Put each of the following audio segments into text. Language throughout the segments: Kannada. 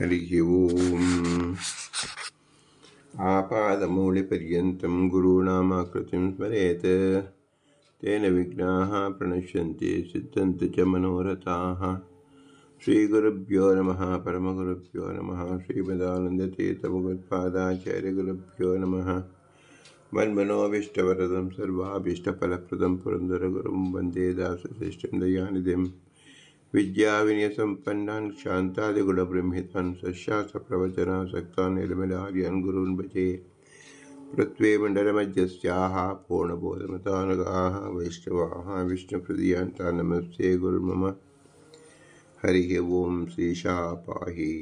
हरिः ओम् आपादमूलिपर्यन्तं गुरूणामाकृतिं स्मरेत्। तेन विघ्नाः प्रणश्यन्ति, सिद्धन्ति च मनोरथाः। श्रीगुरुभ्यो नमः, परमगुरुभ्यो नमः, श्रीमदानन्दतीर्थभगवत्पादाचार्यगुरुभ्यो नमः। मन्मनोभीष्टवरदं सर्वाभीष्टफलप्रदं, पुरन्दरगुरुं वंदे दासश्रेष्ठं ವಿದ್ಯಾವಿನಯ ಸಂಪನ್ನಾನ್ ಕ್ಷಾಂತಾದಿಗುಣ ಬ್ರಹ್ಮಿತಾನ್ ಸಶಾಸ್ತ್ರ ಪ್ರವಚನ ಸಕ್ತಾನ್ ನಿರ್ಮಲಾರ್ಯನ್ ಗುರುನ್ ಭಜೆ ಪೃಥ್ವೇ ಮಂಡಲಮಜ್ಜಸ್ಯಾಹ ಪೂರ್ಣಬೋಧಮತಾನಗಾಹ ವೈಷ್ಣವಾಹ ವಿಷ್ಣುಪ್ರದಿಯಾನ್ ತಾ ನಮಸ್ತೆ ಗುರುಮಮ ಹರಿಃ ಓಂ ಶ್ರೀಶಾ ಪಾಹಿ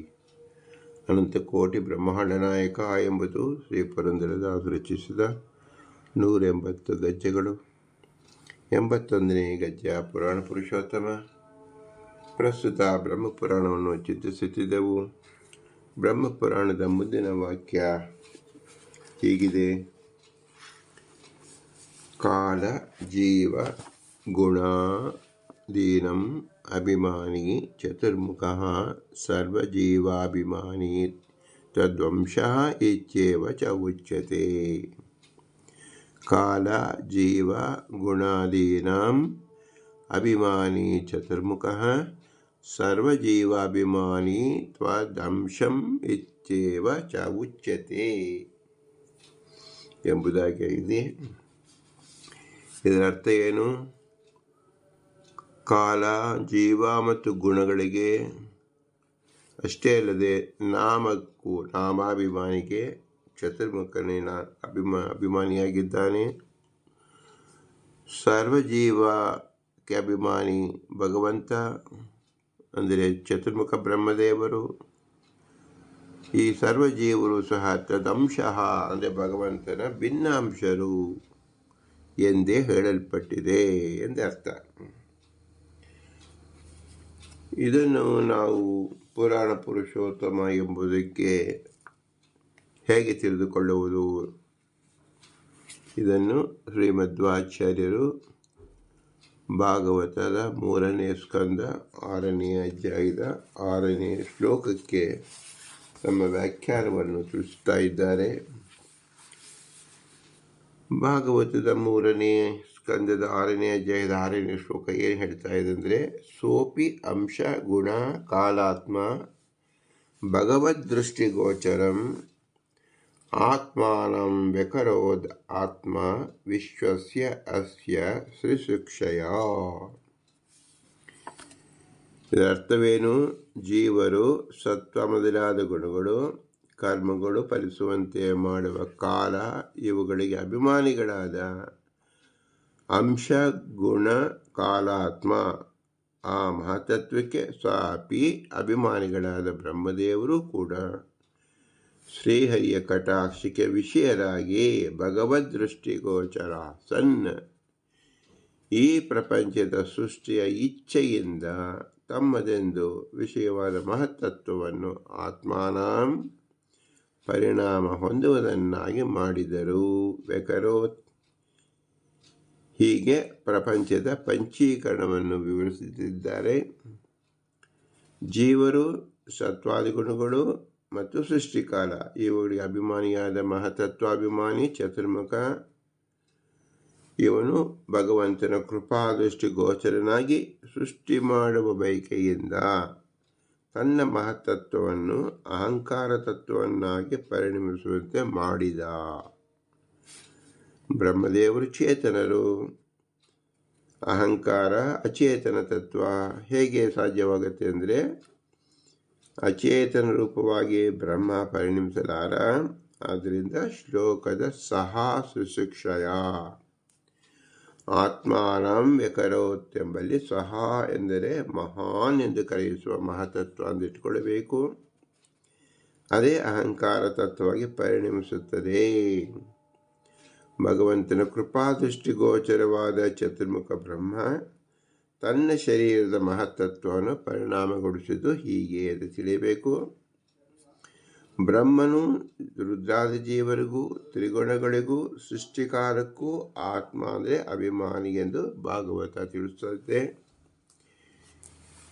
ಅನಂತಕೋಟಿ ಬ್ರಹ್ಮಾಂಡ ನಾಯಕ ಎಂಬುದು ಶ್ರೀ ಪುರಂದರದಾಸು ರಚಿಸಿದ ನೂರೆಂಬತ್ತು ಗಜ್ಜೆಗಳು ಎಂಬತ್ತೊಂದನೇ ಗಜ್ಜ ಪುರಾಣ ಪುರುಷೋತ್ತಮ ಪ್ರಸ್ತುತ ಬ್ರಹ್ಮಪುರಾಣವನ್ನು ಚಿಂತಿಸುತ್ತಿದ್ದೆವು ಬ್ರಹ್ಮಪುರಾಣದ ಮುಂದಿನ ವಾಕ್ಯ ಹೀಗಿದೆ ಕಾಲ ಜೀವ ಗುಣ ದೀನಂ ಅಭಿಮಾನಿ ಚತುರ್ಮುಖಃ ಸರ್ವಜೀವಾಭಿಮಾನಿ ತದ್ವಂಶಃ ಇತ್ಯೇವ ಚ ಉಚ್ಯತೆ ಕಾಲ ಜೀವ ಗುಣಾದೀನಾಂ ಅಭಿಮಾನಿ ಚತುರ್ಮುಖಃ ಸರ್ವಜೀವಾಭಿಮಾನಿ ತ್ವದಂಶಂ ಇತ್ಯೇವ ಚ ಉಚ್ಯತೆ ಎಂಬುದಾಗಿ ಇದೆ ಇದರ ಅರ್ಥ ಏನು? ಕಾಲ, ಜೀವ ಮತ್ತು ಗುಣಗಳಿಗೆ ಅಷ್ಟೇ ಅಲ್ಲದೆ ನಾಮಕ್ಕೂ ನಾಮಾಭಿಮಾನಿಗೆ ಚತುರ್ಮುಖನೇ ಅಭಿಮಾ, ಅಭಿಮಾನಿಯಾಗಿದ್ದಾನೆ. ಸರ್ವಜೀವಕ್ಕೆ ಅಭಿಮಾನಿ ಭಗವಂತ, ಅಂದರೆ ಚತುರ್ಮುಖ ಬ್ರಹ್ಮದೇವರು, ಈ ಸರ್ವಜೀವರು ಸಹ ತದಂಶ, ಅಂದರೆ ಭಗವಂತನ ಭಿನ್ನಾಂಶರು ಎಂದೇ ಹೇಳಲ್ಪಟ್ಟಿದೆ ಎಂದರ್ಥ ಇದನ್ನು ನಾವು ಪುರಾಣ ಪುರುಷೋತ್ತಮ ಎಂಬುದಕ್ಕೆ ಹೇಗೆ ತಿಳಿದುಕೊಳ್ಳುವುದು? ಇದನ್ನು ಶ್ರೀಮಧ್ವಾಚಾರ್ಯರು ಭಾಗವತದ ಮೂರನೇ ಸ್ಕಂದ, ಆರನೇ ಅಧ್ಯಾಯದ ಆರನೇ ಶ್ಲೋಕಕ್ಕೆ ತಮ್ಮ ವ್ಯಾಖ್ಯಾನವನ್ನು ತಿಳಿಸ್ತಾ ಇದ್ದಾರೆ. ಭಾಗವತದ ಮೂರನೇ ಸ್ಕಂದದ ಆರನೇ ಅಧ್ಯಾಯದ ಆರನೇ ಶ್ಲೋಕ ಏನು ಹೇಳ್ತಾ ಇದೆ ಅಂದರೆ, ಸೋಪಿ ಅಂಶ ಗುಣ ಕಾಲಾತ್ಮ ಭಗವದ್ದೃಷ್ಟಿಗೋಚರಂ ಆತ್ಮಾನಂ ವ್ಯಕರೋದ್ ಆತ್ಮ ವಿಶ್ವಸ್ಯ ಅಸ್ಯ ಶ್ರೀಶಿಕ್ಷಯ ಇದರ ಅರ್ಥವೇನು ಜೀವರು ಸತ್ವ ಮೊದಲಾದ ಗುಣಗಳು, ಕರ್ಮಗಳು ಫಲಿಸುವಂತೆ ಮಾಡುವ ಕಾಲ ಇವುಗಳಿಗೆ ಅಭಿಮಾನಿಗಳಾದ ಅಂಶ, ಗುಣ, ಕಾಲಾತ್ಮ. ಆ ಮಹತತ್ವಕ್ಕೆ ಸ್ವಾಪಿ ಅಭಿಮಾನಿಗಳಾದ ಬ್ರಹ್ಮದೇವರು ಕೂಡ ಶ್ರೀಹರಿಯ ಕಟಾಕ್ಷಿಕೆ ವಿಷಯರಾಗಿ ಭಗವದ್ ದೃಷ್ಟಿಗೋಚರ ಸನ್. ಈ ಪ್ರಪಂಚದ ಸೃಷ್ಟಿಯ ಇಚ್ಛೆಯಿಂದ ತಮ್ಮದೆಂದು ವಿಷಯವಾದ ಮಹತ್ತತ್ವವನ್ನು ಆತ್ಮಾನಾಂ ಪರಿಣಾಮ ಹೊಂದುವುದನ್ನಾಗಿ ಮಾಡಿದರು. ವೆಕರೋತ್ ಹೀಗೆ ಪ್ರಪಂಚದ ಪಂಚೀಕರಣವನ್ನು ವಿವರಿಸುತ್ತಿದ್ದಾರೆ. ಜೀವರು ಸತ್ವಾದಿ ಗುಣಗಳು ಮತ್ತು ಸೃಷ್ಟಿಕಾಲ. ಇವುಗಳಿಗೆ ಅಭಿಮಾನಿಯಾದ ಮಹತತ್ವಾಭಿಮಾನಿ ಚತುರ್ಮುಖ. ಇವನು ಭಗವಂತನ ಕೃಪಾದೃಷ್ಟಿ ಗೋಚರನಾಗಿ ಸೃಷ್ಟಿ ಮಾಡುವ ಬಯಕೆಯಿಂದ ತನ್ನ ಮಹತತ್ವವನ್ನು, ಅಹಂಕಾರ ತತ್ವವನ್ನಾಗಿ ಪರಿಣಮಿಸುವಂತೆ ಮಾಡಿದ. ಬ್ರಹ್ಮದೇವರು ಚೇತನರು. ಅಹಂಕಾರ ಅಚೇತನ ತತ್ವ ಹೇಗೆ ಸಾಧ್ಯವಾಗುತ್ತೆ ಅಂದರೆ ಅಚೇತನ ರೂಪವಾಗಿ ಬ್ರಹ್ಮ ಪರಿಣಮಿಸಲಾರ. ಆದ್ದರಿಂದ ಶ್ಲೋಕದ ಸಹ ಸುಶಿಕ್ಷಯ ವ್ಯಕರೋತ್ ಎಂಬಲ್ಲಿ ಸಹ ಎಂದರೆ ಮಹಾನ್ ಎಂದು ಕರೆಯಿಸುವ ಮಹತತ್ವ ಅಂದಿಟ್ಟುಕೊಳ್ಳಬೇಕು. ಅದೇ ಅಹಂಕಾರ ತತ್ವವಾಗಿ ಪರಿಣಮಿಸುತ್ತದೆ. ಭಗವಂತನ ಕೃಪಾದೃಷ್ಟಿಗೋಚರವಾದ ಚತುರ್ಮುಖ ಬ್ರಹ್ಮ ತನ್ನ ಶರೀರದ ಮಹತ್ತತ್ವವನ್ನು ಪರಿಣಾಮಗೊಳಿಸಿದ್ದು ಹೀಗೆ. ಎಂದು ತಿಳಿಯಬೇಕು. ಬ್ರಹ್ಮನು ರುದ್ರಾದ ಜೀವರಿಗೂ ತ್ರಿಗುಣಗಳಿಗೂ, ಸೃಷ್ಟಿಕಾರಕ್ಕೂ ಆತ್ಮ ಅಂದರೆ ಅಭಿಮಾನಿ ಎಂದು ಭಾಗವತ ತಿಳಿಸುತ್ತದೆ.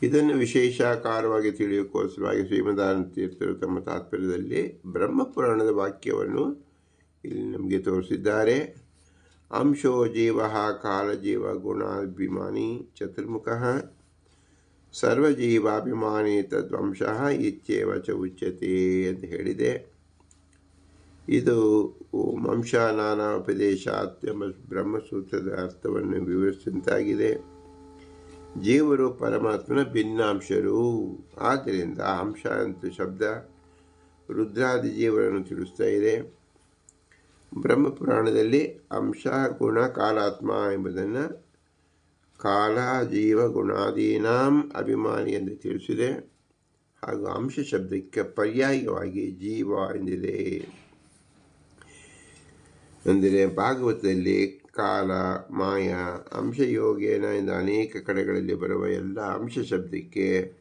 ಇದನ್ನು ವಿಶೇಷಾಕಾರವಾಗಿ ತಿಳಿಯೋಕ್ಕೋಸ್ಕರವಾಗಿ ಶ್ರೀಮದಾನಂದ ತೀರ್ಥರು ತಮ್ಮ ತಾತ್ಪರ್ಯದಲ್ಲಿ ಬ್ರಹ್ಮಪುರಾಣದ ವಾಕ್ಯವನ್ನು ಇಲ್ಲಿ ನಮಗೆ ತೋರಿಸಿದ್ದಾರೆ. ಅಂಶೋ ಜೀವ ಕಾಲಜೀವ ಗುಣಾಭಿಮಾನಿ ಚತುರ್ಮುಖ ಸರ್ವಜೀವಾಭಿಮಾನಿ ತದ್ವಂಶಃ ಇತ್ಯೇವ ಚ ಉಚ್ಯತೆ ಅಂತ ಹೇಳಿದೆ. ಇದು ವಂಶ ನಾನಾಪದೇಶಾತ್ ಎಂಬ ಬ್ರಹ್ಮಸೂತ್ರದ ಅರ್ಥವನ್ನು ವಿವರಿಸಿದಂತಾಗಿದೆ. ಜೀವರು ಪರಮಾತ್ಮನ ಭಿನ್ನಾಂಶರು. ಆದ್ದರಿಂದ ಅಂಶ ಅಂತ ಶಬ್ದ ರುದ್ರಾದಿ ಜೀವರನ್ನು ತಿಳಿಸ್ತಾ ಇದೆ. ಬ್ರಹ್ಮಪುರಾಣದಲ್ಲಿ ಅಂಶ, ಗುಣ, ಕಾಲಾತ್ಮ ಎಂಬುದನ್ನು ಕಾಲ ಜೀವ ಗುಣಾದೀನಾಂ ಅಭಿಮಾನಿ ಎಂದು ತಿಳಿಸಿದೆ. ಹಾಗೂ ಅಂಶ ಶಬ್ದಕ್ಕೆ ಪರ್ಯಾಯವಾಗಿ ಜೀವ ಎಂದಿದೆ. ಅಂದರೆ ಭಾಗವತದಲ್ಲಿ ಕಾಲ, ಮಾಯ, ಅಂಶಯೋಗೇನ ಎಂದು ಅನೇಕ ಕಡೆಗಳಲ್ಲಿ ಬರುವ ಎಲ್ಲ ಅಂಶ ಶಬ್ದಕ್ಕೆ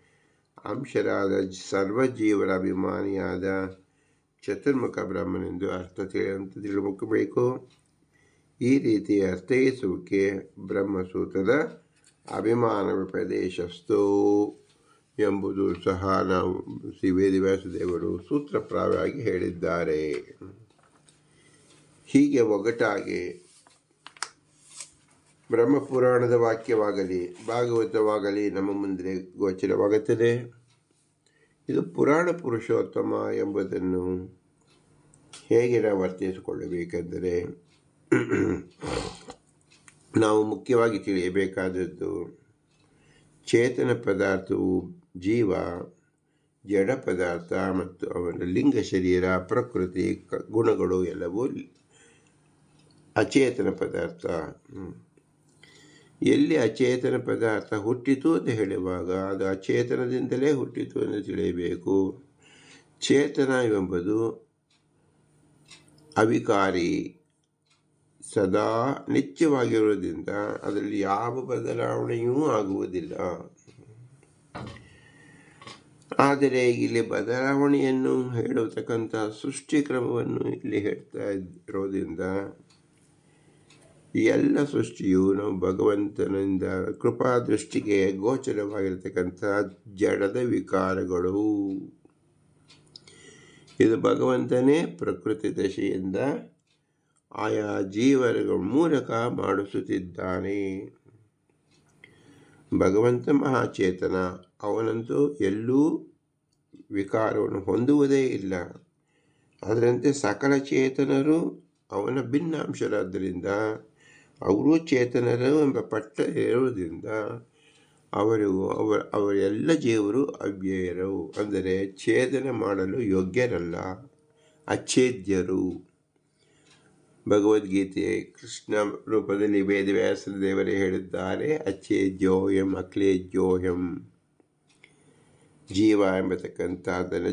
ಅಂಶರಾದ ಸರ್ವಜೀವರ ಅಭಿಮಾನಿಯಾದ ಚತುರ್ಮುಖ ಬ್ರಹ್ಮನೆಂದು ಅರ್ಥ ತಿಳಿಯಂತ ತಿಳುಮುಖಬೇಕು ಈ ರೀತಿ ಅರ್ಥೈಸುವಿಕೆ ಬ್ರಹ್ಮಸೂತ್ರದ ಅಭಿಮಾನ ಪ್ರದೇಶಸ್ಥೋ ಎಂಬುದು ಸಹ ನಾವು ಶ್ರೀ ವೇದವ್ಯಾಸದೇವರು ಸೂತ್ರಪ್ರಾವಾಗಿ ಹೇಳಿದ್ದಾರೆ. ಹೀಗೆ ಒಗಟಾಗಿ ಬ್ರಹ್ಮಪುರಾಣದ ವಾಕ್ಯವಾಗಲಿ, ಭಾಗವತವಾಗಲಿ ನಮ್ಮ ಮುಂದೆ ಗೋಚರವಾಗುತ್ತದೆ. ಇದು ಪುರಾಣ ಪುರುಷೋತ್ತಮ ಎಂಬುದನ್ನು ಹೇಗೆ ನಾವು ಅರ್ಥೈಸಿಕೊಳ್ಳಬೇಕೆಂದರೆ, ನಾವು ಮುಖ್ಯವಾಗಿ ತಿಳಿಯಬೇಕಾದದ್ದು ಚೇತನ ಪದಾರ್ಥವು ಜೀವ, ಜಡ ಪದಾರ್ಥ ಮತ್ತು ಅವನ ಲಿಂಗ ಶರೀರ, ಪ್ರಕೃತಿ ಗುಣಗಳು ಎಲ್ಲವೂ ಅಚೇತನ ಪದಾರ್ಥ. ಎಲ್ಲಿ ಅಚೇತನ ಪದಾರ್ಥ ಹುಟ್ಟಿತು ಅಂತ ಹೇಳುವಾಗ ಅದು ಅಚೇತನದಿಂದಲೇ ಹುಟ್ಟಿತು ಎಂದು ತಿಳಿಯಬೇಕು. ಚೇತನ ಎಂಬುದು ಅವಿಕಾರಿ, ಸದಾ ನಿತ್ಯವಾಗಿರುವುದರಿಂದ ಅದರಲ್ಲಿ ಯಾವ ಬದಲಾವಣೆಯೂ ಆಗುವುದಿಲ್ಲ. ಆದರೆ ಇಲ್ಲಿ ಬದಲಾವಣೆಯನ್ನು ಹೇಳತಕ್ಕಂಥ ಸೃಷ್ಟಿ ಕ್ರಮವನ್ನು ಇಲ್ಲಿ ಹೇಳ್ತಾ ಇರೋದ್ರಿಂದ ಈ ಎಲ್ಲ ಸೃಷ್ಟಿಯು ನಾವು ಭಗವಂತನಿಂದ ಕೃಪಾ ದೃಷ್ಟಿಗೆ ಗೋಚರವಾಗಿರತಕ್ಕಂಥ ಜಡದ ವಿಕಾರಗಳು. ಇದು ಭಗವಂತನೇ ಪ್ರಕೃತಿ ದಶೆಯಿಂದ ಆಯಾ ಜೀವನಗಳ ಮೂಲಕ ಮಾಡಿಸುತ್ತಿದ್ದಾನೆ. ಭಗವಂತ ಮಹಾಚೇತನ, ಅವನಂತೂ ಎಲ್ಲೂ ವಿಕಾರವನ್ನು ಹೊಂದುವುದೇ ಇಲ್ಲ. ಅದರಂತೆ ಸಕಲ ಚೇತನರು ಅವನ ಭಿನ್ನಾಂಶರಾದ್ದರಿಂದ ಅವರು ಚೇತನರು ಎಂಬ ಪಟ್ಟ ಇರುವುದರಿಂದ ಅವರಿಗೂ ಅವರ, ಅವರೆಲ್ಲ ಜೀವರು ಅವ್ಯಯರು, ಅಂದರೆ ಛೇದನ ಮಾಡಲು ಯೋಗ್ಯರಲ್ಲ ಅಚ್ಛೇದ್ಯರು ಭಗವದ್ಗೀತೆ ಕೃಷ್ಣ ರೂಪದಲ್ಲಿ ವೇದವ್ಯಾಸ ದೇವರೇ ಹೇಳಿದ್ದಾರೆ ಅಚ್ಛೇದ್ಯೋಯಂ ಅಕ್ಲೇಜ್ಯೋಯಂ ಜೀವ ಎಂಬತಕ್ಕಂಥ ಅದನ್ನು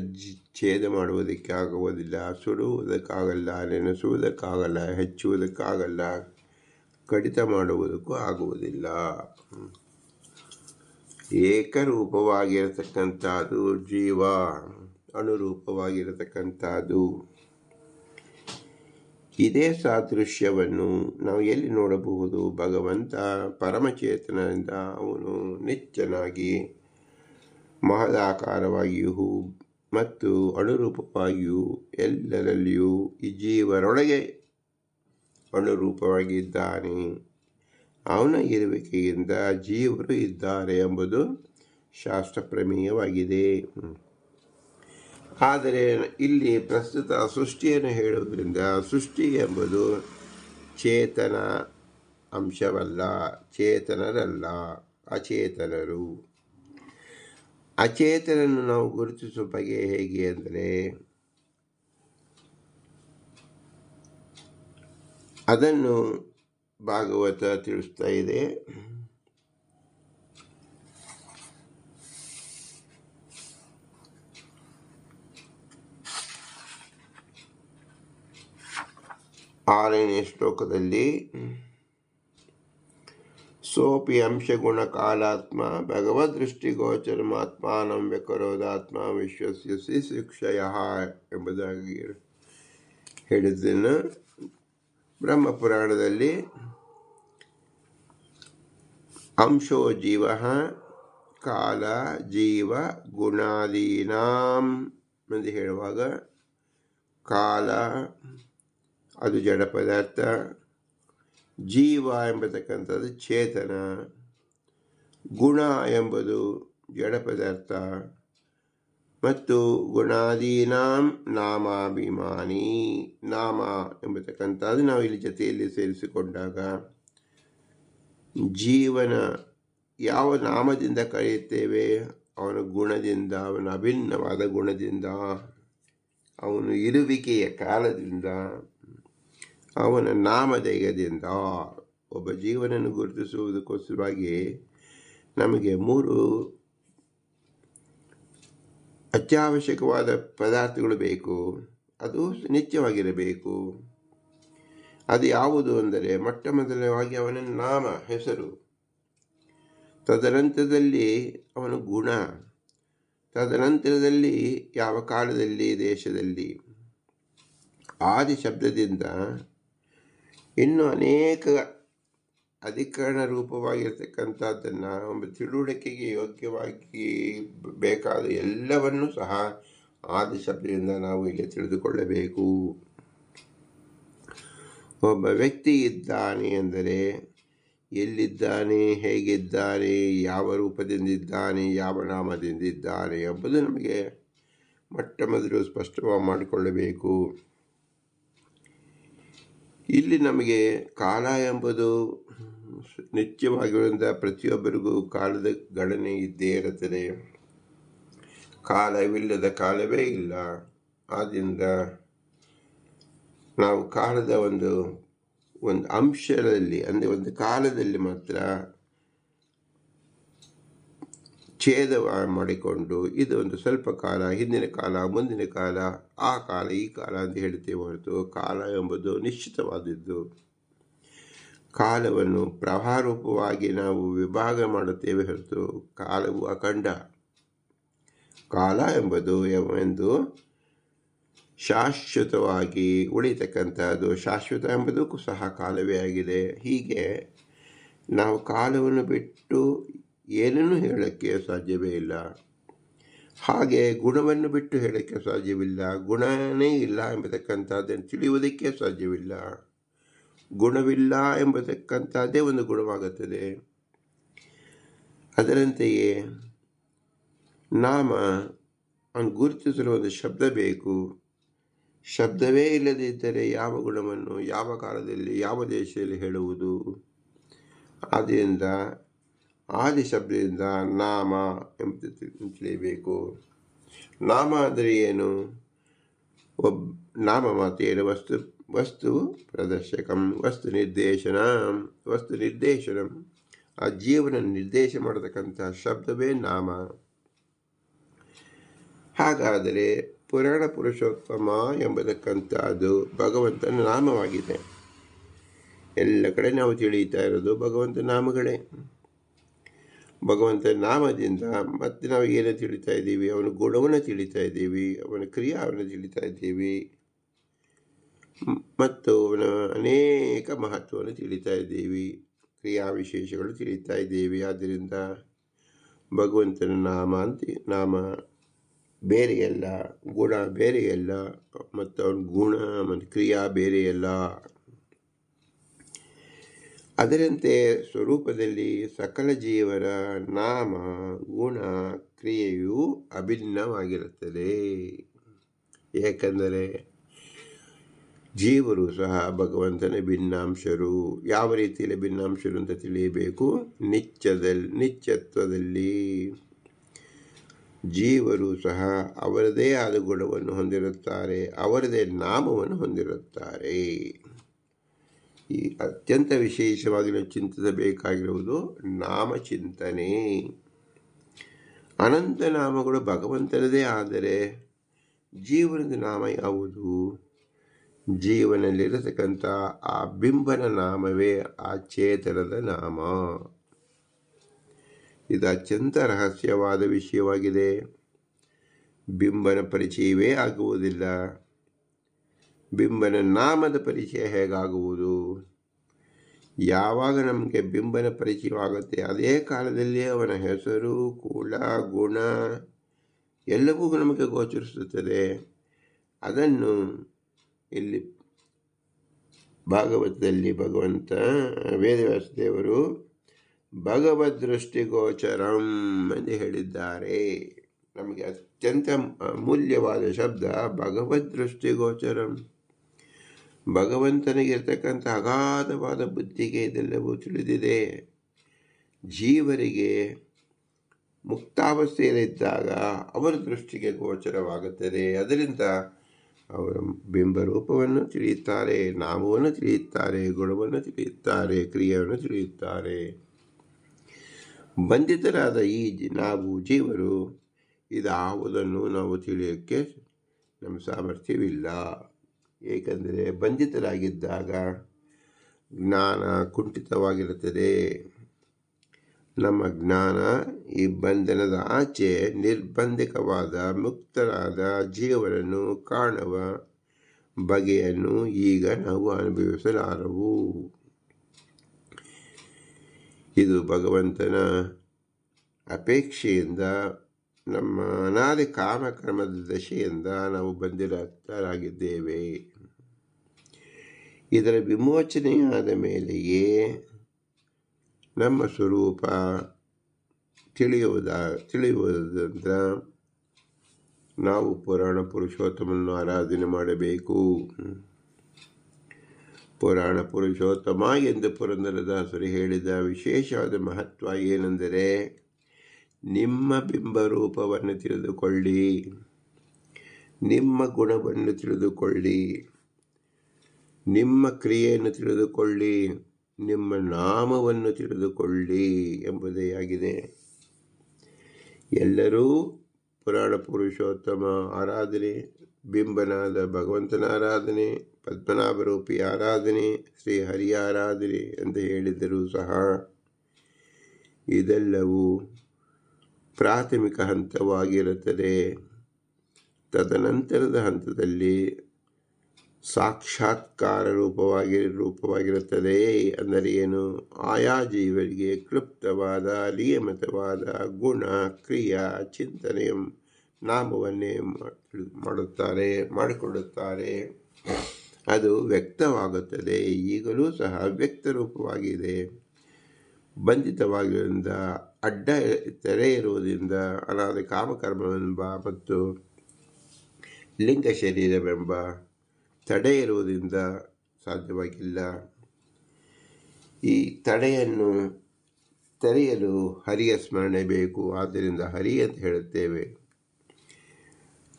ಛೇದ ಮಾಡುವುದಕ್ಕೆ ಆಗುವುದಿಲ್ಲ ಸುಡುವುದಕ್ಕಾಗಲ್ಲ, ನೆನೆಸುವುದಕ್ಕಾಗಲ್ಲ, ಹೆಚ್ಚುವುದಕ್ಕಾಗಲ್ಲ. ಕಡಿತ ಮಾಡುವುದಕ್ಕೂ ಆಗುವುದಿಲ್ಲ. ಏಕರೂಪವಾಗಿರತಕ್ಕಂಥದ್ದು ಜೀವ, ಅನುರೂಪವಾಗಿರತಕ್ಕಂಥದ್ದು. ಇದೇ ಸಾದೃಶ್ಯವನ್ನು ನಾವು ಎಲ್ಲಿ ನೋಡಬಹುದು? ಭಗವಂತ ಪರಮಚೇತನದಿಂದ ಅವನು ನಿತ್ಯನಾಗಿ ಮಹದಾಕಾರವಾಗಿಯೂ ಮತ್ತು ಅನುರೂಪವಾಗಿಯೂ ಎಲ್ಲರಲ್ಲಿಯೂ ಈ ಜೀವರೊಳಗೆ ಅನುರೂಪವಾಗಿದ್ದಾನೆ. ಅವನ ಇರುವಿಕೆಯಿಂದ ಜೀವರು ಇದ್ದಾರೆ ಎಂಬುದು ಶಾಸ್ತ್ರ ಪ್ರಮೇಯವಾಗಿದೆ ಆದರೆ ಇಲ್ಲಿ ಪ್ರಸ್ತುತ ಸೃಷ್ಟಿಯನ್ನು ಹೇಳುವುದರಿಂದ ಸೃಷ್ಟಿ ಎಂಬುದು ಚೇತನ ಅಂಶವಲ್ಲ, ಚೇತನರಲ್ಲ, ಅಚೇತನರು. ಅಚೇತನನ್ನು ನಾವು ಗುರುತಿಸುವ ಬಗೆ ಹೇಗೆ ಅಂದರೆ ಅದನ್ನು ಭಾಗವತ ತಿಳಿಸ್ತಾ ಇದೆ. ಆರನೇ ಶ್ಲೋಕದಲ್ಲಿ, ಸೋಪಿ ಅಂಶಗುಣ ಕಾಲಾತ್ಮ ಭಗವದೃಷ್ಟಿಗೋಚರಮಾತ್ಮಾನಂ ವ್ಯಕರೋದಾತ್ಮ ವಿಶ್ವಸ್ಯ ಶಿಕ್ಷಯ ಎಂಬುದಾಗಿ ಹೇಳಿದ್ದನ್ನು ಬ್ರಹ್ಮಪುರಾಣದಲ್ಲಿ ಅಂಶೋ ಜೀವ ಕಾಲ ಜೀವ ಗುಣಾದೀನಾಂ ಎಂದು ಹೇಳುವಾಗ ಕಾಲ ಅದು ಜಡ ಪದಾರ್ಥ, ಜೀವ ಎಂಬತಕ್ಕಂಥದ್ದು ಚೇತನ, ಗುಣ ಎಂಬುದು ಜಡ ಪದಾರ್ಥ. ಮತ್ತು ಗುಣಾದೀನಾಂ ನಾಮಾಭಿಮಾನಿ, ನಾಮ ಎಂಬತಕ್ಕಂಥದ್ದು ನಾವು ಇಲ್ಲಿ ಜೊತೆಯಲ್ಲಿ ಸೇರಿಸಿಕೊಂಡಾಗ ಜೀವನ ಯಾವ ನಾಮದಿಂದ ಕರೆಯುತ್ತೇವೆ ಅವನ ಗುಣದಿಂದ, ಅವನ ಅಭಿನ್ನವಾದ ಗುಣದಿಂದ, ಅವನು ಇರುವಿಕೆಯ ಕಾಲದಿಂದ, ಅವನ ನಾಮಧೇಯದಿಂದ ಒಬ್ಬ ಜೀವನನ್ನು ಗುರುತಿಸುವುದಕ್ಕೋಸ್ಕರವಾಗಿ ನಮಗೆ ಮೂರು ಅತ್ಯವಶ್ಯಕವಾದ ಪದಾರ್ಥಗಳು ಬೇಕು, ಅದು ನಿತ್ಯವಾಗಿರಬೇಕು. ಅದು ಯಾವುದು ಅಂದರೆ ಮೊಟ್ಟ ಮೊದಲವಾಗಿ ಅವನ ನಾಮ, ಹೆಸರು. ತದನಂತರದಲ್ಲಿ ಅವನ ಗುಣ. ತದನಂತರದಲ್ಲಿ ಯಾವ ಕಾಲದಲ್ಲಿ, ದೇಶದಲ್ಲಿ. ಆದಿ ಶಬ್ದದಿಂದ ಇನ್ನು ಅನೇಕ ಅಧಿಕರಣ ರೂಪವಾಗಿರ್ತಕ್ಕಂಥದ್ದನ್ನು ಒಂದು ತಿಳುವಳಿಕೆಗೆ ಯೋಗ್ಯವಾಗಿ ಬೇಕಾದ ಎಲ್ಲವನ್ನೂ ಸಹ ಆದಿ ಶಬ್ದದಿಂದ ನಾವು ಇಲ್ಲಿ ತಿಳಿದುಕೊಳ್ಳಬೇಕು. ಒಬ್ಬ ವ್ಯಕ್ತಿ ಇದ್ದಾನೆ ಎಂದರೆ ಎಲ್ಲಿದ್ದಾನೆ, ಹೇಗಿದ್ದಾನೆ, ಯಾವ ರೂಪದಿಂದಿದ್ದಾನೆ, ಯಾವ ನಾಮದಿಂದಿದ್ದಾನೆ ಎಂಬುದು ನಮಗೆ ಮೊಟ್ಟ ಮೊದಲು ಸ್ಪಷ್ಟವಾಗಿ ಮಾಡಿಕೊಳ್ಳಬೇಕು. ಇಲ್ಲಿ ನಮಗೆ ಕಾಲ ಎಂಬುದು ನಿತ್ಯವಾಗಿರುವಂಥ ಪ್ರತಿಯೊಬ್ಬರಿಗೂ ಕಾಲದ ಗಣನೆ ಇದ್ದೇ ಇರುತ್ತದೆ. ಕಾಲವಿಲ್ಲದ ಕಾಲವೇ ಇಲ್ಲ. ಆದ್ದರಿಂದ ನಾವು ಕಾಲದ ಒಂದು ಒಂದು ಅಂಶದಲ್ಲಿ, ಅಂದರೆ ಒಂದು ಕಾಲದಲ್ಲಿ ಮಾತ್ರ ಛೇದ ಮಾಡಿಕೊಂಡು ಇದು ಒಂದು ಸ್ವಲ್ಪ ಕಾಲ, ಹಿಂದಿನ ಕಾಲ, ಮುಂದಿನ ಕಾಲ, ಆ ಕಾಲ, ಈ ಕಾಲ ಅಂತ ಹೇಳುತ್ತೇವೆ ಹೊರತು ಕಾಲ ಎಂಬುದು ನಿಶ್ಚಿತವಾದದ್ದು. ಕಾಲವನ್ನು ಪ್ರವಾಹರೂಪವಾಗಿ ನಾವು ವಿಭಾಗ ಮಾಡುತ್ತೇವೆ ಹೊರತು ಕಾಲವು ಅಖಂಡ. ಕಾಲ ಎಂಬುದು ಎಂದು ಶಾಶ್ವತವಾಗಿ ಉಳಿತಕ್ಕಂಥದ್ದು ಶಾಶ್ವತ ಎಂಬುದಕ್ಕೂ ಸಹ ಕಾಲವೇ ಆಗಿದೆ. ಹೀಗೆ ನಾವು ಕಾಲವನ್ನು ಬಿಟ್ಟು ಏನನ್ನು ಹೇಳೋಕ್ಕೆ ಸಾಧ್ಯವೇ ಇಲ್ಲ. ಹಾಗೆ ಗುಣವನ್ನು ಬಿಟ್ಟು ಹೇಳೋಕ್ಕೆ ಸಾಧ್ಯವಿಲ್ಲ. ಗುಣನೇ ಇಲ್ಲ ಎಂಬತಕ್ಕಂಥದ್ದನ್ನು ತಿಳಿಯುವುದಕ್ಕೆ ಸಾಧ್ಯವಿಲ್ಲ. ಗುಣವಿಲ್ಲ ಎಂಬತಕ್ಕಂಥದ್ದೇ ಒಂದು ಗುಣವಾಗುತ್ತದೆ. ಅದರಂತೆಯೇ ನಾಮ ಅವನು ಗುರುತಿಸಲು ಒಂದು ಶಬ್ದ ಬೇಕು. ಶಬ್ದವೇ ಇಲ್ಲದಿದ್ದರೆ ಯಾವ ಗುಣವನ್ನು ಯಾವ ಕಾಲದಲ್ಲಿ ಯಾವ ದೇಶದಲ್ಲಿ ಹೇಳುವುದು? ಆದ್ದರಿಂದ ಆದಿ ಶಬ್ದದಿಂದ ನಾಮ ಎಂಬುದು ತಿಳಿಯಬೇಕು. ನಾಮ ಅಂದರೆ ಏನು? ಒಬ್, ನಾಮ ಮಾತೇನು ವಸ್ತು ವಸ್ತು ಪ್ರದರ್ಶಕಂ, ವಸ್ತು ನಿರ್ದೇಶನ ವಸ್ತು ನಿರ್ದೇಶನ. ಆ ಜೀವನ ನಿರ್ದೇಶ ಮಾಡತಕ್ಕಂಥ ಶಬ್ದವೇ ನಾಮ. ಹಾಗಾದರೆ ಪುರಾಣ ಪುರುಷೋತ್ತಮ ಎಂಬತಕ್ಕಂಥದ್ದು ಭಗವಂತನ ನಾಮವಾಗಿದೆ. ಎಲ್ಲ ಕಡೆ ನಾವು ತಿಳಿಯುತ್ತಾ ಇರೋದು ಭಗವಂತ ನಾಮಗಳೇ. ಭಗವಂತನ ನಾಮದಿಂದ ಮತ್ತು ನಾವು ಏನು ತಿಳಿತಾ ಇದ್ದೀವಿ, ಅವನ ಗುಣವನ್ನು ತಿಳಿತಾ ಇದ್ದೀವಿ, ಅವನ ಕ್ರಿಯಾವನ್ನು ತಿಳಿತಾ ಇದ್ದೀವಿ. ಮತ್ತು ಅವನ ಅನೇಕ ಮಹತ್ವವನ್ನು ತಿಳಿತಾ ಇದ್ದೀವಿ ಕ್ರಿಯಾ ವಿಶೇಷಗಳು ತಿಳಿತಾ ಇದ್ದೀವಿ. ಆದ್ದರಿಂದ ಭಗವಂತನ ನಾಮ ಅಂತ, ನಾಮ ಬೇರೆಯಲ್ಲ ಗುಣ ಬೇರೆಯಲ್ಲ ಮತ್ತು ಅವನ ಗುಣ ಮತ್ತು ಕ್ರಿಯಾ ಬೇರೆಯಲ್ಲ ಅದರಂತೆ ಸ್ವರೂಪದಲ್ಲಿ ಸಕಲ ಜೀವರ ನಾಮ, ಗುಣ, ಕ್ರಿಯೆಯು ಅಭಿನ್ನವಾಗಿರುತ್ತದೆ. ಏಕೆಂದರೆ ಜೀವರು ಸಹ ಭಗವಂತನ ಭಿನ್ನಾಂಶರು. ಯಾವ ರೀತಿಯಲ್ಲಿ ಭಿನ್ನಾಂಶರು ಅಂತ ತಿಳಿಯಬೇಕು? ನಿಚ್ಚದಲ್ಲಿ ನಿಚ್ಚತ್ವದಲ್ಲಿ ಜೀವರು ಸಹ ಅವರದೇ ಆದ ಗುಣವನ್ನು ಹೊಂದಿರುತ್ತಾರೆ, ಅವರದೇ ನಾಮವನ್ನು ಹೊಂದಿರುತ್ತಾರೆ. ಈ ಅತ್ಯಂತ ವಿಶೇಷವಾಗಿ ನಾವು ಚಿಂತಿಸಬೇಕಾಗಿರುವುದು ನಾಮಚಿಂತನೆ. ಅನಂತ ನಾಮಗಳು ಭಗವಂತನದೇ ಆದರೆ ಜೀವನದ ನಾಮ ಯಾವುದು? ಜೀವನದಲ್ಲಿರತಕ್ಕಂಥ ಆ ಬಿಂಬನ ನಾಮವೇ ಆ ಚೇತನದ ನಾಮ. ಇದು ಅತ್ಯಂತ ರಹಸ್ಯವಾದ ವಿಷಯವಾಗಿದೆ. ಬಿಂಬನ ಪರಿಚಯವೇ ಆಗುವುದಿಲ್ಲ. ಬಿಂಬನ ನಾಮದ ಪರಿಚಯ ಹೇಗಾಗುವುದು? ಯಾವಾಗ ನಮಗೆ ಬಿಂಬನ ಪರಿಚಯವಾಗುತ್ತೆ? ಅದೇ ಕಾಲದಲ್ಲಿ ಅವನ ಹೆಸರು, ಕುಲ, ಗುಣ ಎಲ್ಲವೂ ನಮಗೆ ಗೋಚರಿಸುತ್ತದೆ. ಅದನ್ನು ಇಲ್ಲಿ ಭಾಗವತದಲ್ಲಿ ಭಗವಂತ, ವೇದವ್ಯಾಸ ದೇವರು ಭಗವದ್ ದೃಷ್ಟಿಗೋಚರಂ ಎಂದು ಹೇಳಿದ್ದಾರೆ. ನಮಗೆ ಅತ್ಯಂತ ಅಮೂಲ್ಯವಾದ ಶಬ್ದ ಭಗವದ್ ದೃಷ್ಟಿಗೋಚರಂ ಭಗವಂತನಿಗಿರ್ತಕ್ಕಂಥ ಅಗಾಧವಾದ ಬುದ್ಧಿಗೆ ಇದೆಲ್ಲವೂ ತಿಳಿದಿದೆ. ಜೀವರಿಗೆ ಮುಕ್ತಾವಸ್ಥೆಯಲ್ಲಿದ್ದಾಗ ಅವರ ದೃಷ್ಟಿಗೆ ಗೋಚರವಾಗುತ್ತದೆ. ಅದರಿಂದ ಅವರ ಬಿಂಬರೂಪವನ್ನು ತಿಳಿಯುತ್ತಾರೆ, ನಾಮವನ್ನು ತಿಳಿಯುತ್ತಾರೆ, ಗುಣವನ್ನು ತಿಳಿಯುತ್ತಾರೆ, ಕ್ರಿಯೆಯನ್ನು ತಿಳಿಯುತ್ತಾರೆ. ಬಂಧಿತರಾದ ಈ ನಾವು ಜೀವರು ಇದಾವುದನ್ನು ನಾವು ತಿಳಿಯೋಕ್ಕೆ ನಮ್ಮ ಸಾಮರ್ಥ್ಯವಿಲ್ಲ. ಏಕೆಂದರೆ ಬಂಧಿತರಾಗಿದ್ದಾಗ ಜ್ಞಾನ ಕುಂಠಿತವಾಗಿರುತ್ತದೆ. ನಮ್ಮ ಜ್ಞಾನ ಈ ಬಂಧನದ ಆಚೆ ನಿರ್ಬಂಧಿಕವಾದ ಮುಕ್ತರಾದ ಜೀವನನ್ನು ಕಾಣುವ ಬಗೆಯನ್ನು ಈಗ ನಾವು ಅನುಭವಿಸಲಾರವು. ಇದು ಭಗವಂತನ ಅಪೇಕ್ಷೆಯಿಂದ, ನಮ್ಮ ಅನಾದಿ ಕಾಮಕ್ರಮದ ದಶೆಯಿಂದ ನಾವು ಬಂದಿರಾಗಿದ್ದೇವೆ ಇದರ ವಿಮೋಚನೆಯಾದ ಮೇಲೆಯೇ ನಮ್ಮ ಸ್ವರೂಪ ತಿಳಿಯುವುದ ತಿಳಿಯುವುದರಿಂದ ನಾವು ಪುರಾಣ ಪುರುಷೋತ್ತಮನ್ನು ಆರಾಧನೆ ಮಾಡಬೇಕು. ಪುರಾಣ ಪುರುಷೋತ್ತಮ ಎಂದು ಪುರಂದರದಾಸರು ಹೇಳಿದ ವಿಶೇಷವಾದ ಮಹತ್ವ ಏನೆಂದರೆ ನಿಮ್ಮ ಬಿಂಬರೂಪವನ್ನು ತಿಳಿದುಕೊಳ್ಳಿ. ನಿಮ್ಮ ಗುಣವನ್ನು ತಿಳಿದುಕೊಳ್ಳಿ. ನಿಮ್ಮ ಕ್ರಿಯೆಯನ್ನು ತಿಳಿದುಕೊಳ್ಳಿ, ನಿಮ್ಮ ನಾಮವನ್ನು ತಿಳಿದುಕೊಳ್ಳಿ ಎಂಬುದೇ ಆಗಿದೆ. ಎಲ್ಲರೂ ಪುರಾಣ ಪುರುಷೋತ್ತಮ ಆರಾಧನೆ, ಬಿಂಬನಾದ ಭಗವಂತನ ಆರಾಧನೆ, ಪದ್ಮನಾಭರೂಪಿ ಆರಾಧನೆ, ಶ್ರೀ ಹರಿಯ ಆರಾಧನೆ ಅಂತ ಹೇಳಿದರೂ ಸಹ ಇದೆಲ್ಲವೂ ಪ್ರಾಥಮಿಕ ಹಂತವಾಗಿರುತ್ತದೆ. ತದನಂತರದ ಹಂತದಲ್ಲಿ ಸಾಕ್ಷಾತ್ಕಾರ ರೂಪವಾಗಿ, ರೂಪವಾಗಿರುತ್ತದೆ. ಅಂದರೆ ಏನು? ಆಯಾ ಜೀವರಿಗೆ ಕ್ಲುಪ್ತವಾದ, ನಿಯಮಿತವಾದ ಗುಣ, ಕ್ರಿಯಾ ಚಿಂತನೆಯ ನಾಮವನ್ನೇ ಮಾಡ್- ಮಾಡುತ್ತಾರೆ, ಮಾಡಿಕೊಳ್ಳುತ್ತಾರೆ. ಅದು ವ್ಯಕ್ತವಾಗುತ್ತದೆ. ಈಗಲೂ ಸಹ ವ್ಯಕ್ತ ರೂಪವಾಗಿದೆ. ಬಂಧಿತವಾಗಿರುವುದರಿಂದ, ಅಡ್ಡ ತೆರೆ ಇರುವುದರಿಂದ, ಅನಾದ ಕಾಮಕರ್ಮವೆಂಬ ಮತ್ತು ಲಿಂಗ ಶರೀರವೆಂಬ ತಡೆ ಇರುವುದರಿಂದ ಸಾಧ್ಯವಾಗಿಲ್ಲ. ಈ ತಡೆಯನ್ನು ತೆರೆಯಲು ಹರಿಯ ಸ್ಮರಣೆ ಬೇಕು. ಆದ್ದರಿಂದ ಹರಿ ಅಂತ ಹೇಳುತ್ತೇವೆ.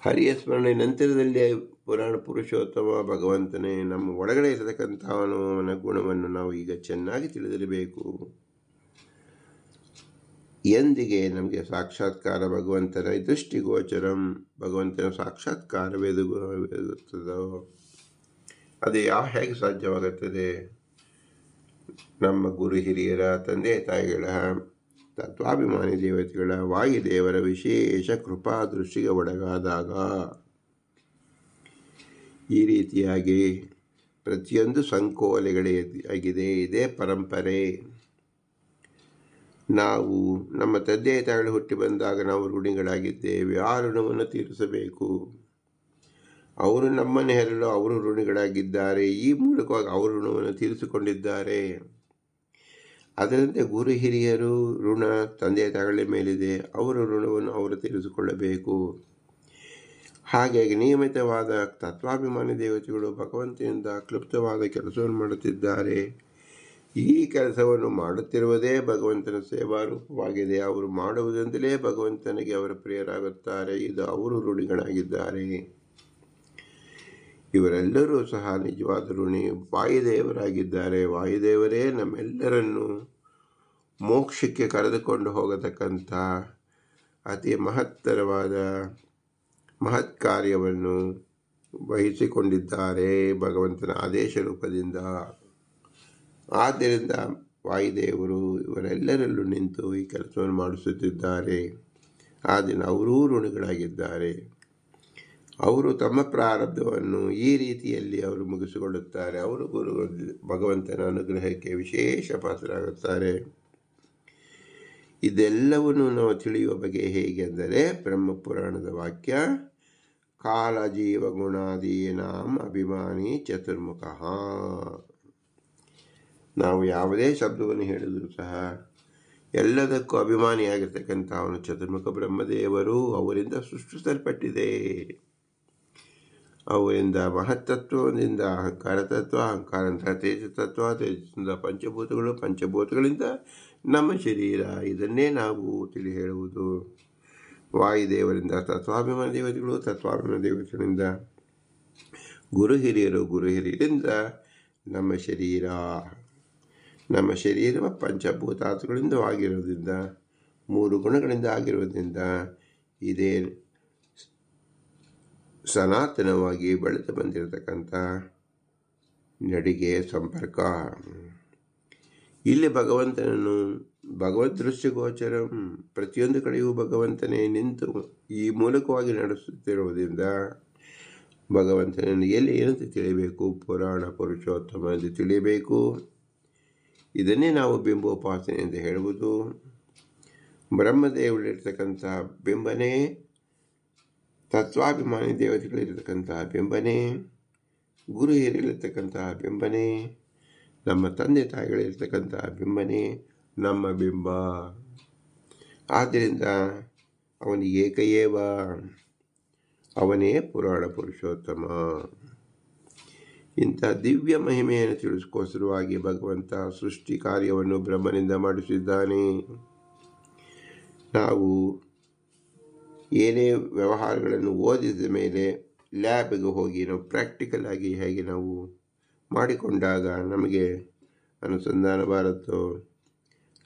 ಹರಿಯ ಸ್ಮರಣೆ ನಂತರದಲ್ಲಿ ಪುರಾಣ ಪುರುಷೋತ್ತಮ, ಭಗವಂತನೇ ನಮ್ಮ ಒಳಗಡೆ ಇರತಕ್ಕಂಥ ಅವನ ಗುಣವನ್ನು ನಾವು ಈಗ ಚೆನ್ನಾಗಿ ತಿಳಿದಿರಬೇಕು. ಎಂದಿಗೆ ನಮಗೆ ಸಾಕ್ಷಾತ್ಕಾರ ಭಗವಂತನ ದೃಷ್ಟಿಗೋಚರಂ, ಭಗವಂತನ ಸಾಕ್ಷಾತ್ಕಾರವೇದುತ್ತದೋ ಅದು ಯಾವ ಹೇಗೆ ಸಾಧ್ಯವಾಗುತ್ತದೆ ನಮ್ಮ ಗುರು ಹಿರಿಯರ ತಂದೆ ತಾಯಿಗಳ, ತತ್ವಾಭಿಮಾನಿ ದೇವತೆಗಳ, ವಾಯುದೇವರ ವಿಶೇಷ ಕೃಪಾ ದೃಷ್ಟಿಗೆ ಒಳಗಾದಾಗ ಈ ರೀತಿಯಾಗಿ ಪ್ರತಿಯೊಂದು ಸಂಕೋಲೆಗಳೇ ಆಗಿದೆ. ಇದೇ ಪರಂಪರೆ. ನಾವು ನಮ್ಮ ತಂದೆ ತಾಯಿಗಳು ಹುಟ್ಟಿ ಬಂದಾಗ ನಾವು ಋಣಿಗಳಾಗಿದ್ದೇವೆ. ಆ ಋಣವನ್ನು ತೀರಿಸಬೇಕು. ಅವರು ನಮ್ಮನ್ನು ಹೆರಲು ಅವರು ಋಣಿಗಳಾಗಿದ್ದಾರೆ. ಈ ಮೂಲಕವಾಗಿ ಅವರು ಋಣವನ್ನು ತೀರಿಸಿಕೊಂಡಿದ್ದಾರೆ. ಅದರಂತೆ ಗುರು ಹಿರಿಯರು ಋಣ ತಂದೆ ತಗಳ ಮೇಲಿದೆ. ಅವರ ಋಣವನ್ನು ಅವರು ತೀರಿಸಿಕೊಳ್ಳಬೇಕು. ಹಾಗಾಗಿ ನಿಯಮಿತವಾದ ತತ್ವಾಭಿಮಾನಿ ದೇವತೆಗಳು ಭಗವಂತನಿಂದ ಕ್ಲುಪ್ತವಾದ ಕೆಲಸವನ್ನು ಮಾಡುತ್ತಿದ್ದಾರೆ. ಈ ಕೆಲಸವನ್ನು ಮಾಡುತ್ತಿರುವುದೇ ಭಗವಂತನ ಸೇವಾರೂಪವಾಗಿದೆ ಅವರು ಮಾಡುವುದರಿಂದಲೇ ಭಗವಂತನಿಗೆ ಅವರು ಪ್ರಿಯರಾಗುತ್ತಾರೆ. ಇದು ಅವರು ಋಣಿಗಳಾಗಿದ್ದಾರೆ. ಇವರೆಲ್ಲರೂ ಸಹ ನಿಜವಾದ ಋಣಿ ವಾಯುದೇವರಾಗಿದ್ದಾರೆ. ವಾಯುದೇವರೇ, ನಮ್ಮೆಲ್ಲರನ್ನು ಮೋಕ್ಷಕ್ಕೆ ಕರೆದುಕೊಂಡು ಹೋಗತಕ್ಕಂಥ ಅತಿ ಮಹತ್ತರವಾದ ಮಹತ್ ಕಾರ್ಯವನ್ನು ವಹಿಸಿಕೊಂಡಿದ್ದಾರೆ ಭಗವಂತನ ಆದೇಶ ರೂಪದಿಂದ. ಆದ್ದರಿಂದ ವಾಯುದೇವರು ಇವರೆಲ್ಲರಲ್ಲೂ ನಿಂತು ಈ ಕೆಲಸವನ್ನು ಮಾಡಿಸುತ್ತಿದ್ದಾರೆ. ಆ ದಿನ ಅವರೂ ಋಣಿಗಳಾಗಿದ್ದಾರೆ. ಅವರು ತಮ್ಮ ಪ್ರಾರಬ್ಧವನ್ನು ಈ ರೀತಿಯಲ್ಲಿ ಅವರು ಮುಗಿಸಿಕೊಳ್ಳುತ್ತಾರೆ. ಅವರು ಗುರು ಭಗವಂತನ ಅನುಗ್ರಹಕ್ಕೆ ವಿಶೇಷ ಪಾತ್ರರಾಗುತ್ತಾರೆ. ಇದೆಲ್ಲವನ್ನು ನಾವು ತಿಳಿಯುವ ಬಗೆ ಹೇಗೆಂದರೆ ಬ್ರಹ್ಮ ಬ್ರಹ್ಮಪುರಾಣದ ವಾಕ್ಯ, ಕಾಲ ಜೀವ ಗುಣಾದೀನಾಂ ಅಭಿಮಾನಿ ಚತುರ್ಮುಖ. ನಾವು ಯಾವುದೇ ಶಬ್ದವನ್ನು ಹೇಳಿದರೂ ಸಹ ಎಲ್ಲದಕ್ಕೂ ಅಭಿಮಾನಿಯಾಗಿರ್ತಕ್ಕಂಥ ಅವನು ಚತುರ್ಮುಖ ಬ್ರಹ್ಮದೇವರು, ಅವರಿಂದ ಸೃಷ್ಟಿಸಲ್ಪಟ್ಟಿದೆ. ಅವರಿಂದ ಮಹತ್ತತ್ವದಿಂದ ಅಹಂಕಾರ ತತ್ವ ಅಹಂಕಾರಂತ ತೇಜ ತತ್ವ ತೇಜಸ್ಸಿಂದ ಪಂಚಭೂತಗಳು, ಪಂಚಭೂತಗಳಿಂದ ನಮ್ಮ ಶರೀರ. ಇದನ್ನೇ ನಾವು ತಿಳಿ ಹೇಳುವುದು. ವಾಯುದೇವರಿಂದ, ತತ್ವಾಭಿಮಾನ ದೇವತೆಗಳು, ತತ್ವಾಭಿಮಾನ ದೇವತೆಗಳಿಂದ. ಗುರು ಹಿರಿಯರು, ಗುರು ಹಿರಿಯರಿಂದ ನಮ್ಮ ಶರೀರ. ನಮ್ಮ ಶರೀರ ಪಂಚಭೂತಾತುಗಳಿಂದ ಆಗಿರೋದ್ರಿಂದ, ಮೂರು ಗುಣಗಳಿಂದ ಆಗಿರೋದ್ರಿಂದ, ಇದೇ ಸನಾತನವಾಗಿ ಬೆಳೆದು ಬಂದಿರತಕ್ಕಂಥ ನಡಿಗೆ, ಸಂಪರ್ಕ. ಇಲ್ಲಿ ಭಗವಂತನನ್ನು, ಭಗವದ್ ದೃಶ್ಯಗೋಚರಂ ಪ್ರತಿಯೊಂದು ಕಡೆಯೂ ಭಗವಂತನೇ ನಿಂತು ಈ ಮೂಲಕವಾಗಿ ನಡೆಸುತ್ತಿರುವುದರಿಂದ ಭಗವಂತನನ್ನು ಎಲ್ಲಿ ಏನಂತ ತಿಳಿಯಬೇಕು? ಪುರಾಣ, ಪುರುಷೋತ್ತಮ ಎಂದು ತಿಳಿಯಬೇಕು. ಇದನ್ನೇ ನಾವು ಬಿಂಬೋಪಾಸನೆ ಎಂದು ಹೇಳುವುದು. ಬ್ರಹ್ಮದೇವರಿರ್ತಕ್ಕಂಥ ಬಿಂಬನೇ ತತ್ವಾಭಿಮಾನಿ ದೇವತೆಗಳಿರತಕ್ಕಂತಹ ಬೆಂಬನೆ, ಗುರು ಹಿರಿಯಲ್ಲಿರ್ತಕ್ಕಂತಹ ಬೆಂಬನೆ, ನಮ್ಮ ತಂದೆ ತಾಯಿಗಳಿರ್ತಕ್ಕಂತಹ ಬಿಂಬನೆ, ನಮ್ಮ ಬಿಂಬ. ಆದ್ದರಿಂದ ಅವನು ಏಕಯೇವ. ಅವನೇ ಪುರಾಣ ಪುರುಷೋತ್ತಮ. ಇಂಥ ದಿವ್ಯ ಮಹಿಮೆಯನ್ನು ತಿಳಿಸ್ಕೋಸ್ಕರವಾಗಿ ಭಗವಂತ ಸೃಷ್ಟಿ ಕಾರ್ಯವನ್ನು ಬ್ರಹ್ಮನಿಂದ ಮಾಡಿಸಿದ್ದಾನೆ. ನಾವು ಏನೇ ವ್ಯವಹಾರಗಳನ್ನು ಓದಿದ ಮೇಲೆ ಲ್ಯಾಬ್ಗೆ ಹೋಗಿ ನಾವು ಪ್ರಾಕ್ಟಿಕಲ್ ಆಗಿ ಹೇಗೆ ನಾವು ಮಾಡಿಕೊಂಡಾಗ ನಮಗೆ ಅನುಸಂಧಾನ ಭಾರತ,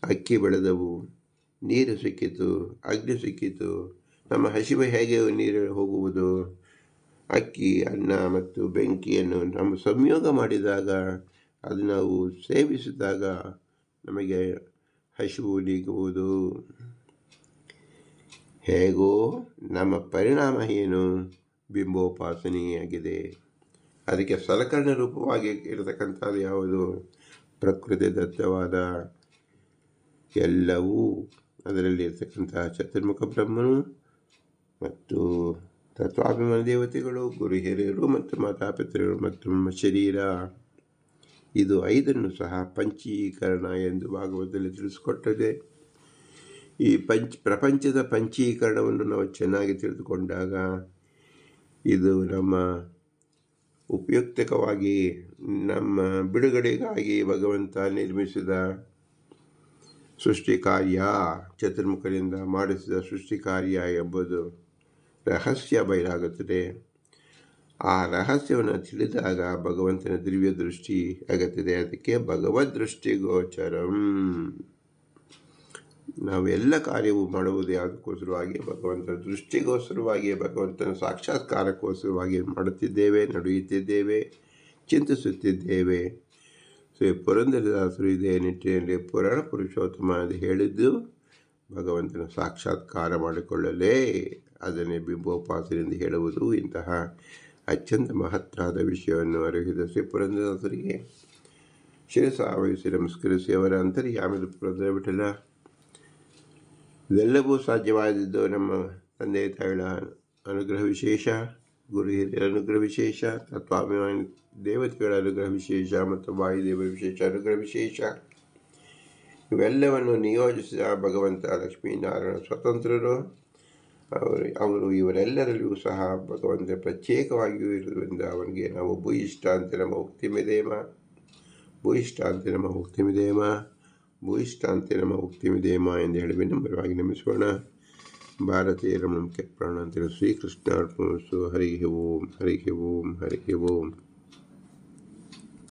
ಅಕ್ಕಿ ಬೆಳೆದವು, ನೀರು ಸಿಕ್ಕಿತು, ಅಗ್ನಿ ಸಿಕ್ಕಿತು, ನಮ್ಮ ಹಸಿವೆ ಹೇಗೆ ನೀರು ಹೋಗುವುದು, ಅಕ್ಕಿ, ಅನ್ನ ಮತ್ತು ಬೆಂಕಿಯನ್ನು ನಮ್ಮ ಸಂಯೋಗ ಮಾಡಿದಾಗ ಅದು ನಾವು ಸೇವಿಸಿದಾಗ ನಮಗೆ ಹಸಿವು ನೀಗುವುದು. ಹೇಗೋ ನಮ್ಮ ಪರಿಣಾಮ ಏನು ಬಿಂಬೋಪಾಸನೆಯಾಗಿದೆ ಅದಕ್ಕೆ ಸಲಕರಣ ರೂಪವಾಗಿ ಇರತಕ್ಕಂಥದ್ದು ಯಾವುದು? ಪ್ರಕೃತಿ ದತ್ತವಾದ ಎಲ್ಲವೂ ಅದರಲ್ಲಿ ಇರತಕ್ಕಂತಹ ಚತುರ್ಮುಖ ಬ್ರಹ್ಮನು ಮತ್ತು ತತ್ವಾಭಿಮಾನ ದೇವತೆಗಳು, ಗುರು ಹಿರಿಯರು ಮತ್ತು ಮಾತಾಪಿತೃಗಳು ಮತ್ತು ನಮ್ಮ ಶರೀರ. ಇದು ಐದನ್ನು ಸಹ ಪಂಚೀಕರಣ ಎಂದು ಭಾಗವತದಲ್ಲಿ ತಿಳಿಸಿಕೊಟ್ಟದೆ. ಈ ಪಂಚ, ಪ್ರಪಂಚದ ಪಂಚೀಕರಣವನ್ನು ನಾವು ಚೆನ್ನಾಗಿ ತಿಳಿದುಕೊಂಡಾಗ ಇದು ನಮ್ಮ ಉಪಯುಕ್ತಕವಾಗಿ ನಮ್ಮ ಬಿಡುಗಡೆಗಾಗಿ ಭಗವಂತ ನಿರ್ಮಿಸಿದ ಸೃಷ್ಟಿ ಕಾರ್ಯ ಚತುರ್ಮುಖರಿಂದ ಮಾಡಿಸಿದ ಸೃಷ್ಟಿ ಕಾರ್ಯ ಎಂಬುದು ರಹಸ್ಯ ಬಯಲಾಗುತ್ತದೆ. ಆ ರಹಸ್ಯವನ್ನು ತಿಳಿದಾಗ ಭಗವಂತನ ದಿವ್ಯ ದೃಷ್ಟಿ ಆಗುತ್ತದೆ ಅದಕ್ಕೆ ಭಗವದ್ ದೃಷ್ಟಿ ಗೋಚರಂ ನಾವೆಲ್ಲ ಕಾರ್ಯವು ಮಾಡುವುದು ಯಾವುದಕ್ಕೋಸ್ಕರವಾಗಿ ಭಗವಂತನ ದೃಷ್ಟಿಗೋಸ್ಕರವಾಗಿ ಭಗವಂತನ ಸಾಕ್ಷಾತ್ಕಾರಕ್ಕೋಸ್ಕರವಾಗಿ ಮಾಡುತ್ತಿದ್ದೇವೆ, ನಡೆಯುತ್ತಿದ್ದೇವೆ, ಚಿಂತಿಸುತ್ತಿದ್ದೇವೆ. ಶ್ರೀ ಪುರಂದರದಾಸರು ಇದೇ ನಿಟ್ಟಿನಲ್ಲಿ ಪುರಾಣ ಪುರುಷೋತ್ತಮ ಎಂದು ಹೇಳಿದ್ದು, ಭಗವಂತನ ಸಾಕ್ಷಾತ್ಕಾರ ಮಾಡಿಕೊಳ್ಳಲೇ ಅದನ್ನೇ ಬಿಂಬೋಪಾಸನೆಂದು ಹೇಳುವುದು ಇಂತಹ ಅತ್ಯಂತ ಮಹತ್ತಾದ ವಿಷಯವನ್ನು ಅರಿಹಿದ ಶ್ರೀ ಪುರಂದರದಾಸರಿಗೆ. ಶಿರಸಾವಹಿಸಿ ನಮಸ್ಕರಿಸಿ ಅವರ ಅಂತರ್ಯಾಮದ ಪುರಂದರ ಬಿಟ್ಟಲ್ಲ ಇದೆಲ್ಲವೂ ಸಾಧ್ಯವಾದದ್ದು ನಮ್ಮ ತಂದೆ ತಾಯಿಗಳ ಅನುಗ್ರಹ ವಿಶೇಷ ಗುರು ಹಿರಿಯರ ಅನುಗ್ರಹ ವಿಶೇಷ ತತ್ವಾಭಿಮಾನಿ ದೇವತೆಗಳ ಅನುಗ್ರಹ ವಿಶೇಷ ಮತ್ತು ವಾಯುದೇವರ ವಿಶೇಷ ಅನುಗ್ರಹ ವಿಶೇಷ. ಇವೆಲ್ಲವನ್ನು ನಿಯೋಜಿಸಿದ ಭಗವಂತ ಲಕ್ಷ್ಮೀನಾರಾಯಣ ಸ್ವತಂತ್ರರು. ಅವರು ಅವರು ಇವರೆಲ್ಲರಲ್ಲಿಯೂ ಸಹ ಭಗವಂತ ಪ್ರತ್ಯೇಕವಾಗಿಯೂ ಇರುವುದರಿಂದ ಅವನಿಗೆ ನಾವು ಭೂಯಿಷ್ಠ ಅಂತ ನಮ್ಮ ಉಕ್ತಿಮಿದೇಮ ಭೂಯಿಷ್ಠ ಅಂತ ನಮ್ಮ ಉಕ್ತಿಮಿದೇಮ ಭೂಯಿಷ್ಠಾಂತಿ ನಮ್ಮ ಉಕ್ತಿಮಿದೇಮ ಎಂದು ಹೇಳಿ ವಿನಮ್ರವಾಗಿ ನಮಿಸೋಣ ಭಾರತೀಯರ ಮುಖ್ಯ ಪ್ರಾಣ ಅಂತೇಳಿ ಶ್ರೀಕೃಷ್ಣ ಅರ್ಪಣಿಸು ಹರಿ ಓಂ ಹರಿ ಓಂ ಹರಿ ಓಂ